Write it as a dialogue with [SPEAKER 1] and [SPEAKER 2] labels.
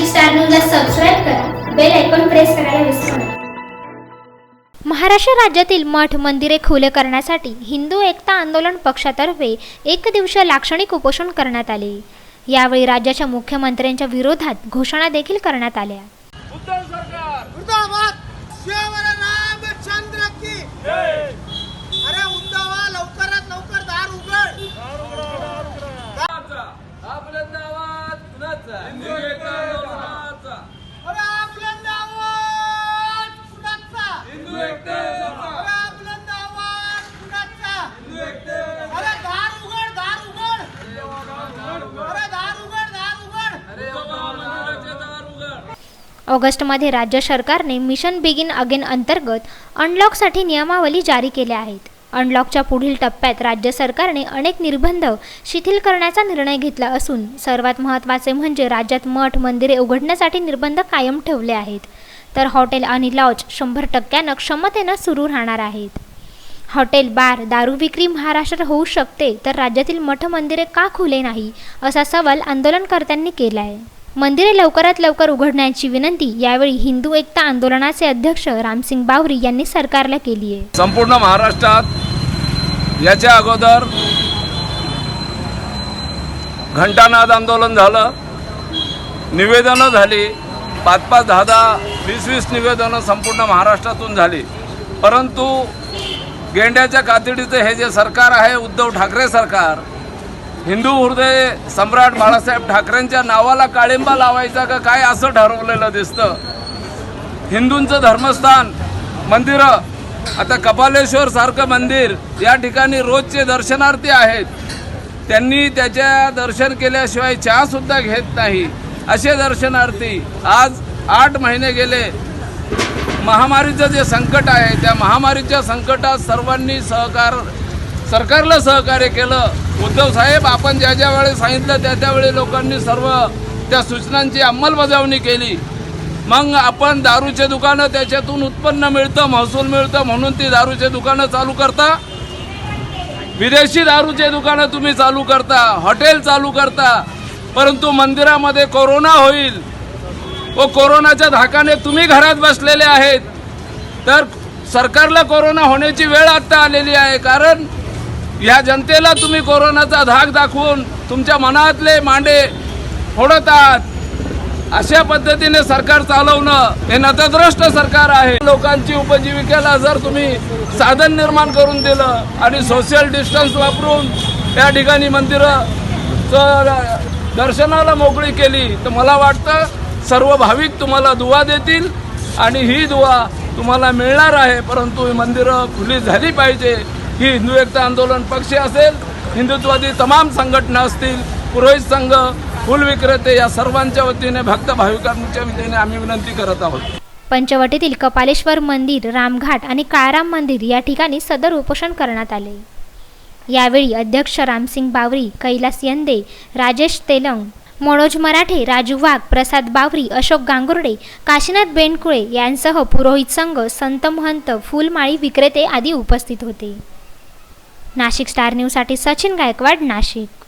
[SPEAKER 1] Nashik star न्यूजला subscribe करा. Bell icon press करायला विसरू नका.
[SPEAKER 2] महाराष्ट्र राज्यातील मठ मंदिरे खुले करण्यासाठी हिंदू एकता आंदोलन पक्षातर्फे एक दिवसीय लाक्षणिक उपोषण करण्यात आले. यावेळी राज्याच्या मुख्यमंत्र्यांच्या विरोधात घोषणा देखील करण्यात आल्या. ऑगस्टमध्ये राज्य सरकारने मिशन बिगिन अगेन अंतर्गत अनलॉकसाठी नियमावली जारी केल्या आहेत. अनलॉकच्या पुढील टप्प्यात राज्य सरकारने अनेक निर्बंध शिथिल करण्याचा निर्णय घेतला असून सर्वात महत्त्वाचे म्हणजे राज्यात मठ मंदिरे उघडण्यासाठी निर्बंध कायम ठेवले आहेत. तर हॉटेल आणि लॉज शंभर टक्क्यानं क्षमतेनं सुरू राहणार आहेत. हॉटेल बार दारू विक्री महाराष्ट्रात होऊ शकते तर राज्यातील मठ मंदिरे का खुले नाही असा सवाल आंदोलनकर्त्यांनी केला आहे मंदिरे लवकरात लवकर उघडण्याची विनंती यावेळी हिंदू एकता आंदोलनाचे अध्यक्ष रामसिंग बावरी यांनी सरकारला केली आहे.
[SPEAKER 3] संपूर्ण महाराष्ट्रात याच्या अगोदर घंटानाद आंदोलन झालं. निवेदनं झाली. पाच पाच दहा दहा वीस वीस निवेदनं संपूर्ण महाराष्ट्रातून झाली. परंतु गेंड्याच्या कातडीचं हे जे सरकार आहे उद्धव ठाकरे सरकार हिंदू हृदय सम्राट बाळासाहेब ठाकरेंच्या नावाला काळिंबा लावायचा का काय असं ठरवलेलं दिसतं. हिंदूंचं धर्मस्थान मंदिरं आता कपालेश्वर सारखं मंदिर या ठिकाणी रोजचे दर्शनार्थी आहेत. त्यांनी त्याच्या दर्शन केल्याशिवाय चहासुद्धा घेत नाही. असे दर्शनार्थी आज आठ महिने गेले. महामारीचं जे संकट आहे त्या महामारीच्या संकटात सर्वांनी सहकार सरकारला सहकार्य केलं. उद्धव साहेब आपण ज्या ज्या वेळेस सांगितलं त्या त्यावेळी लोकांनी सर्व त्या सूचनांची अंमलबजावणी केली. मग आपण दारूचे दुकानं त्याच्यातून उत्पन्न मिळतं महसूल मिळतं म्हणून ती दारूचे दुकानं चालू करता. विदेशी दारूचे दुकानं तुम्ही चालू करता हॉटेल चालू करता. परंतु मंदिरामध्ये कोरोना होईल. व कोरोनाच्या धाकाने तुम्ही घरात बसलेले आहेत. तर सरकारला कोरोना होण्याची वेळ आत्ता आलेली आहे. कारण या जनतेला तुम्ही कोरोनाचा धाक दाखवून तुमच्या मनातले मांडे फोडत आहात अशा पद्धतीने सरकार चालवणं हे नतद्रष्ट सरकार आहे. लोकांची उपजीविकेला जर तुम्ही साधन निर्माण करून दिलं आणि सोशल डिस्टन्स वापरून त्या ठिकाणी मंदिरं दर्शनाला मोकळी केली तर मला वाटतं सर्व भाविक तुम्हाला दुवा देतील आणि ही दुवा तुम्हाला मिळणार आहे. परंतु मंदिरं खुली झाली पाहिजे. ही हिंदू एकता आंदोलन पक्ष असेल हिंदुत्वादी तमाम संघटना असतील पुरोहित संघ फुल विक्रेते या सर्वांच्या वतीने भक्त भाविकांच्या वतीने आम्ही विनंती करत आहोत.
[SPEAKER 2] पंचवटीतील कपालेश्वर मंदिर रामघाट आणि काळाराम मंदिर या ठिकाणी सदर उपोषण करण्यात आले. यावेळी अध्यक्ष रामसिंग बावरी कैलास यंदे राजेश तेलंग मनोज मराठे राजू वाघ प्रसाद बावरी अशोक गांगुर्डे काशीनाथ बेंडकुळे यांसह पुरोहित संघ संत महंत फुलमाळी विक्रेते आदी उपस्थित होते. नाशिक स्टार न्यूजसाठी सचिन गायकवाड नाशिक.